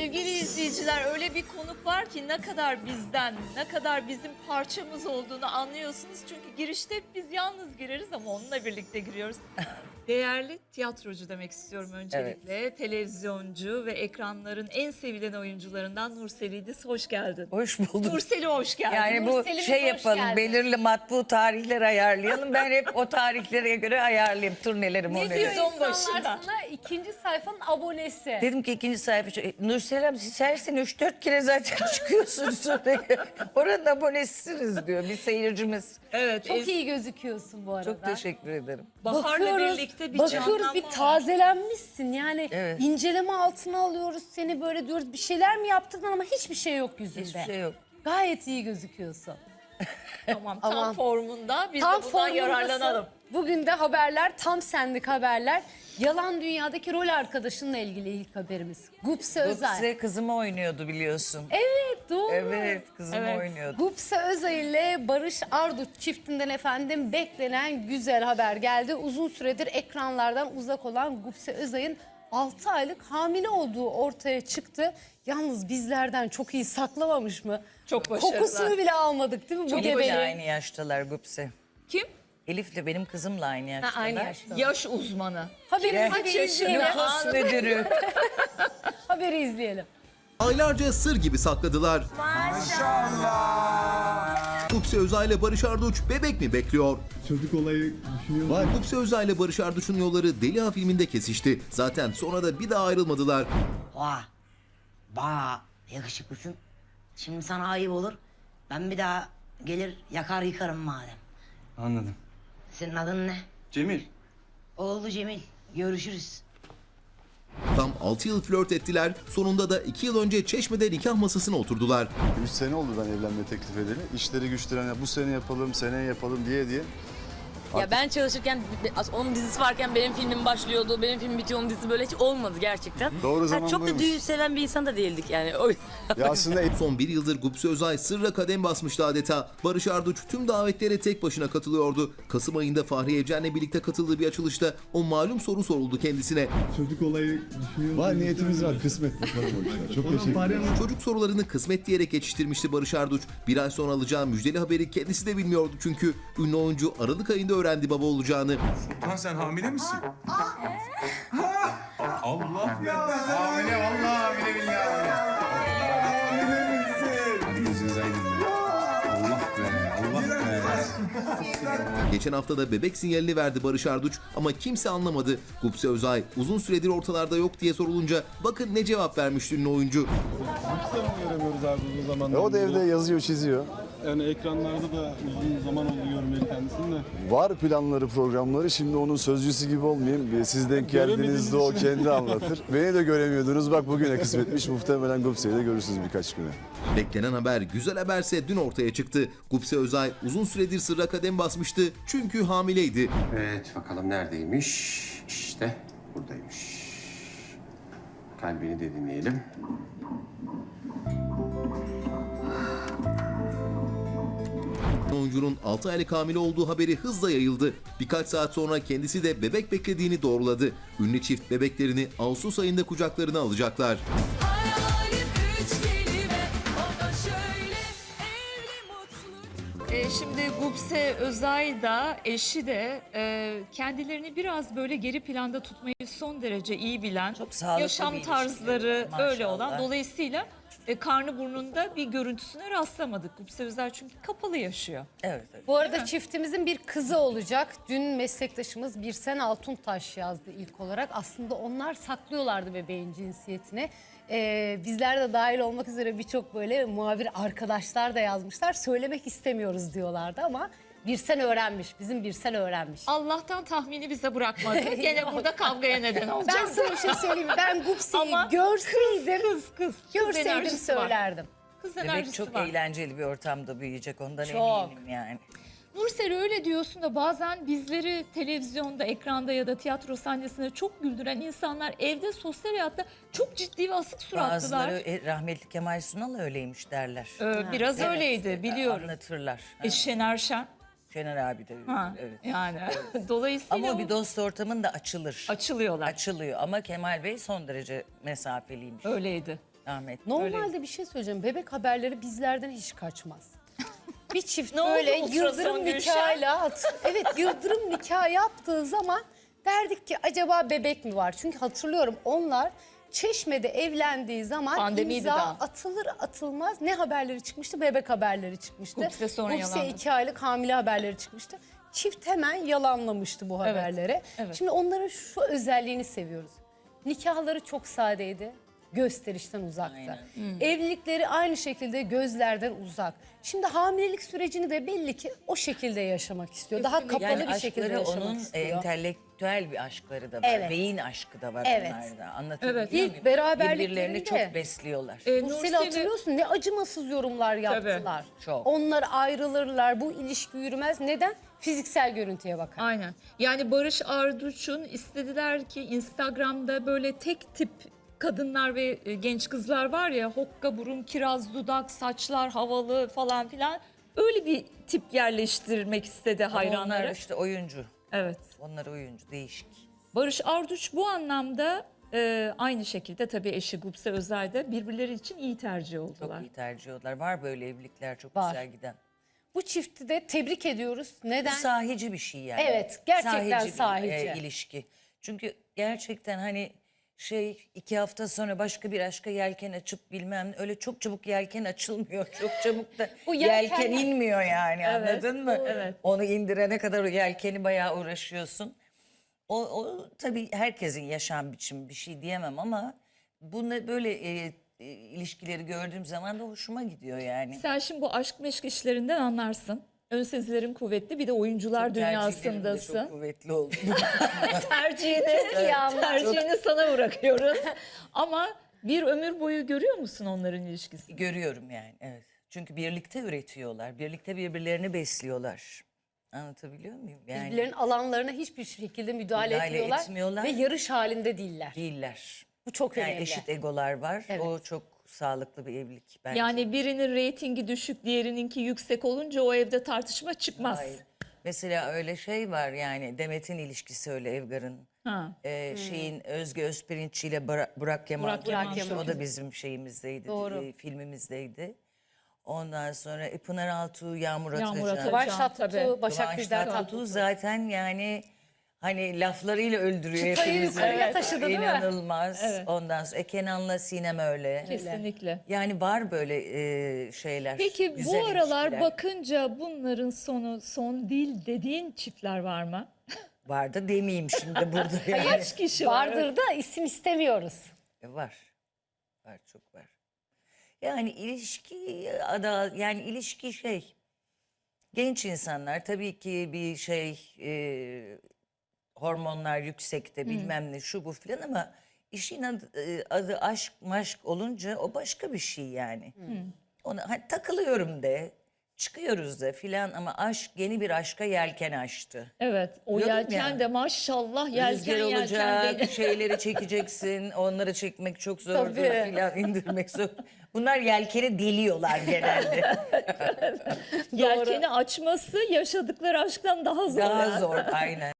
Sevgili izleyiciler öyle bir konuk var ki ne kadar bizden, ne kadar bizim parçamız olduğunu anlıyorsunuz. Çünkü girişte biz yalnız gireriz ama onunla birlikte giriyoruz. Değerli tiyatrocu demek istiyorum öncelikle. Televizyoncu ve ekranların en sevilen oyuncularından Nursel İdiz hoş geldin. Hoş bulduk. Nursel'i hoş geldin. Yani bu Nursel'imiz şey yapalım, geldin. belirli matbu tarihler ayarlayalım. Ben hep o tarihlere göre ayarlayayım turnelerimi. Ne diyor insanlar başında. sana? İkinci sayfanın abonesi. Dedim ki ikinci sayfa, E, Nurselam siz her sene 3-4 kere zaten çıkıyorsunuz oraya. Oranın abonesisiniz diyor bir seyircimiz. Evet. Çok es- iyi gözüküyorsun bu arada. Çok teşekkür ederim. Bahar'la birlikte bir bakıyoruz bir tazelenmişsin. Yani Evet. inceleme altına alıyoruz seni böyle diyoruz bir şeyler mi yaptın ama hiçbir şey yok yüzünde. Hiçbir şey yok. Gayet iyi gözüküyorsun. Tamam tam Aman. formunda biz tam de bundan yararlanalım. Bugün de haberler tam sendik haberler. Yalan dünyadaki rol arkadaşınla ilgili ilk haberimiz. Gupse Özay. Size kızımı oynuyordu biliyorsun. Evet doğru. Evet kızımı Evet. oynuyordu. Gupse Özay ile Barış Arduç çiftinden efendim beklenen güzel haber geldi. Uzun süredir ekranlardan uzak olan Gupse Özay'ın 6 aylık hamile olduğu ortaya çıktı. Yalnız bizlerden çok iyi saklamamış mı? Çok başarılı. Kokusunu bile almadık değil mi bu Elif'le gebeliğin? aynı yaştalar Gupse. Kim? Elif'le benim kızımla aynı yaştalar. Ha, aynı yaşta. Yaş uzmanı. Bir izleyelim. Nüfus müdürü. Haberi izleyelim. Aylarca sır gibi sakladılar. Maşallah. Gupse Özay ile Barış Arduç bebek mi bekliyor? Çocuk olayı düşünüyor musun? Gupse Özay ile Barış Arduç'un yolları Deliha filminde kesişti. Zaten sonra da bir daha ayrılmadılar. Vah. Ba yakışıklısın. Şimdi sana ayıp olur. Ben bir daha gelir yakar yıkarım madem. Anladım. Senin adın ne? Cemil. Oğlu Cemil. Görüşürüz. Tam 6 yıl flört ettiler. Sonunda da 2 yıl önce Çeşme'de nikah masasına oturdular. 3 sene oldu ben evlenme teklif edeli. İşleri güçleri hani bu sene yapalım, seneye yapalım diye diye. Ya ben çalışırken onun dizisi varken benim filmim başlıyordu, benim film bitiyor, onun dizisi böyle hiç olmadı gerçekten. Doğru Ha, zaman çok da buymuş. düğün seven bir insan da değildik yani. O Ya aslında Son bir yıldır Gupse Özay sırra kadem basmıştı adeta. Barış Arduç tüm davetlere tek başına katılıyordu. Kasım ayında Fahri Evcen'le birlikte katıldığı bir açılışta o malum soru soruldu kendisine. Çocuk olayı düşünüyor musun? var niyetimiz var, kısmet bakalım o işler. Çok teşekkür ederim. Çocuk sorularını kısmet diyerek geçiştirmişti Barış Arduç. Bir ay sonra alacağı müjdeli haberi kendisi de bilmiyordu çünkü ünlü oyuncu Aralık ayında öğrendi baba olacağını. Lan sen hamile misin? Allah be. Hamile vallahi hamile billahi hamile. Hadi gözünüz aydın be. Allah be, Allah be. Geçen hafta da bebek sinyalini verdi Barış Arduç ama kimse anlamadı. Gupse Özay uzun süredir ortalarda yok diye sorulunca bakın ne cevap vermiş ünlü oyuncu. Göremiyoruz abi uzun zamandır. E o da evde yazıyor, çiziyor. Yani ekranlarda da uzun zaman oldu görmeyeli kendisini de. Var planları, programları. Şimdi onun sözcüsü gibi olmayayım. Siz denk geldiğinizde o kendi anlatır. Beni de göremiyordunuz. Bak bugüne kısmetmiş. Muhtemelen Gupse'yi de görürsünüz birkaç güne. Beklenen haber güzel haberse dün ortaya çıktı. Gupse Özay uzun süredir sırra kadem basmıştı çünkü hamileydi. Evet bakalım neredeymiş? İşte buradaymış. Kalbini de dinleyelim. Oyuncunun 6 aylık hamile olduğu haberi hızla yayıldı. Birkaç saat sonra kendisi de bebek beklediğini doğruladı. Ünlü çift bebeklerini Ağustos ayında kucaklarına alacaklar. Ee, şimdi Gupse Özay da eşi de e, kendilerini biraz böyle geri planda tutmayı son derece iyi bilen, Çok sağlıklı yaşam ilişki. tarzları Maşallah. öyle olan. Dolayısıyla e, karnı burnunda bir görüntüsüne rastlamadık. Gupse Özay çünkü kapalı yaşıyor. Evet, evet. Bu arada çiftimizin bir kızı olacak. Dün meslektaşımız Birsen Altuntaş yazdı ilk olarak. Aslında onlar saklıyorlardı bebeğin cinsiyetini. Ee, bizler de dahil olmak üzere birçok böyle muhabir arkadaşlar da yazmışlar. Söylemek istemiyoruz diyorlardı ama Birsen öğrenmiş. Bizim Birsen öğrenmiş. Allah'tan tahmini bize bırakmadı. Gene burada kavgaya neden olacak. Ben sana bir şey söyleyeyim. mi? Ben Gupse'yi Ama görseydim, Kız kız. Görseydim enerjisi var. söylerdim. Kız Bebek enerjisi çok var. eğlenceli bir ortamda büyüyecek ondan Çok. eminim yani. Nursel öyle diyorsun da bazen bizleri televizyonda, ekranda ya da tiyatro sahnesinde çok güldüren insanlar evde sosyal hayatta çok ciddi ve asık suratlılar. Bazıları e, rahmetli Kemal Sunal öyleymiş derler. Ee, biraz Evet, öyleydi e, biliyorum. Anlatırlar. E, Şener Şen. Şener abi de Ha, evet. Yani dolayısıyla Ama o bir dost ortamında açılır. açılıyorlar. Açılıyor ama Kemal Bey son derece mesafeliymiş. Öyleydi. Ahmet. Normalde bir şey söyleyeceğim. Bebek haberleri bizlerden hiç kaçmaz. Bir çift Ne oldu böyle ultrason yıldırım Gülşen? nikahıyla at- evet yıldırım nikah yaptığı zaman derdik ki acaba bebek mi var? Çünkü hatırlıyorum onlar Çeşme'de evlendiği zaman Pandemiydi imza daha. atılır atılmaz ne haberleri çıkmıştı? Bebek haberleri çıkmıştı. Gupse sonra Gupse yalanladı. iki aylık hamile haberleri çıkmıştı. Çift hemen yalanlamıştı bu Evet, haberleri. evet. Şimdi onların şu özelliğini seviyoruz. Nikahları çok sadeydi. Gösterişten uzaktı. Aynen. Evlilikleri aynı şekilde gözlerden uzak. Şimdi hamilelik sürecini de belli ki o şekilde yaşamak istiyor. Daha kapalı yani bir şekilde yaşamak onun e, istiyor. entelektüel bir aşkları da var. Evet. Beyin aşkı da var Evet. onlarda. Anlatabiliyor Evet. muyum? İlk beraberliklerinde- Birbirlerini çok besliyorlar. Ee, Nursel hatırlıyorsun ne acımasız yorumlar yaptılar. çok. Onlar ayrılırlar, bu ilişki yürümez. Neden? Fiziksel görüntüye bakar. Aynen. Yani Barış Arduç'un istediler ki Instagram'da böyle tek tip kadınlar ve e, genç kızlar var ya hokka burun, kiraz dudak, saçlar havalı falan filan. Öyle bir tip yerleştirmek istedi Ama hayranları. Onlar işte oyuncu. Evet. Onlar oyuncu değişik. Barış Arduç bu anlamda e, aynı şekilde tabii eşi Gupse Özel de birbirleri için iyi tercih Çok oldular. iyi tercih ediyorlar. Var böyle evlilikler çok Var. güzel giden. Bu çifti de tebrik ediyoruz. Bu Neden? sahici bir şey yani. Evet, gerçekten bir, sahici. e, ilişki. Çünkü gerçekten hani şey iki hafta sonra başka bir aşka yelken açıp bilmem öyle çok çabuk yelken açılmıyor. Çok çabuk da Bu yelken yelkenler- inmiyor yani anladın mı? Evet. Onu indirene kadar o yelkeni bayağı uğraşıyorsun. O, o tabii herkesin yaşam biçimi bir şey diyemem ama bunu böyle e, e, ilişkileri gördüğüm zaman da hoşuma gidiyor yani. Sen şimdi bu aşk meşk işlerinden anlarsın. Ön sezilerin kuvvetli bir de oyuncular Tercihlerim de dünyasındasın. Çok kuvvetli oldu. tercihini, tercihini sana bırakıyoruz. Ama bir ömür boyu görüyor musun onların ilişkisini? Görüyorum yani evet. Çünkü birlikte üretiyorlar. Birlikte birbirlerini besliyorlar. Anlatabiliyor muyum? Yani Birbirlerinin alanlarına hiçbir şekilde müdahale, Müdahale etmiyorlar, etmiyorlar. ve yarış halinde değiller. değiller. Bu çok Yani önemli. eşit egolar var. Evet. O çok sağlıklı bir evlilik bence. Yani birinin reytingi düşük, diğerininki yüksek olunca o evde tartışma çıkmaz. Hayır. Mesela öyle şey var yani Demet'in ilişkisi öyle Evgar'ın. Ha. Ee, şeyin Özge Özpirinç ile Bura- Burak Yaman. Burak Yaman. O da bizim şeyimizdeydi. Doğru. e, filmimizdeydi. Ondan sonra e, Pınar Altuğ, Yağmur Atacan. Yağmur Atacan. Kıvanç Hocam, Tatlıtuğ, tabii. Başak Kıvanç Tatlıtuğ Tatlıtuğ. zaten yani hani laflarıyla öldürüyor Çıtayı hepimizi. yukarıya taşıdı değil mi? İnanılmaz. Ondan sonra e, Kenan'la Sinem öyle. Kesinlikle. Yani var böyle e, şeyler. Peki güzel bu aralar ilişkiler. bakınca bunların sonu son değil dediğin çiftler var mı? Var da demeyeyim şimdi burada. Yani. Kaç kişi var? Vardır da isim istemiyoruz. E, Var. Var çok var. Yani ilişki ada yani ilişki şey genç insanlar tabii ki bir şey e, hormonlar yüksekte bilmem ne şu bu filan ama işin adı, e, adı aşk maşk olunca o başka bir şey yani. Ona hani takılıyorum de çıkıyoruz da filan ama aşk yeni bir aşka yelken açtı. Evet. O Diyordum yelken ya. de maşallah yelken Rüzgar yelken olacak, değil. şeyleri çekeceksin, onları çekmek çok zordur Tabii. filan indirmek zor. Bunlar yelkeni deliyorlar genelde. Yelkeni açması yaşadıkları aşktan daha zor. Daha zor aynen.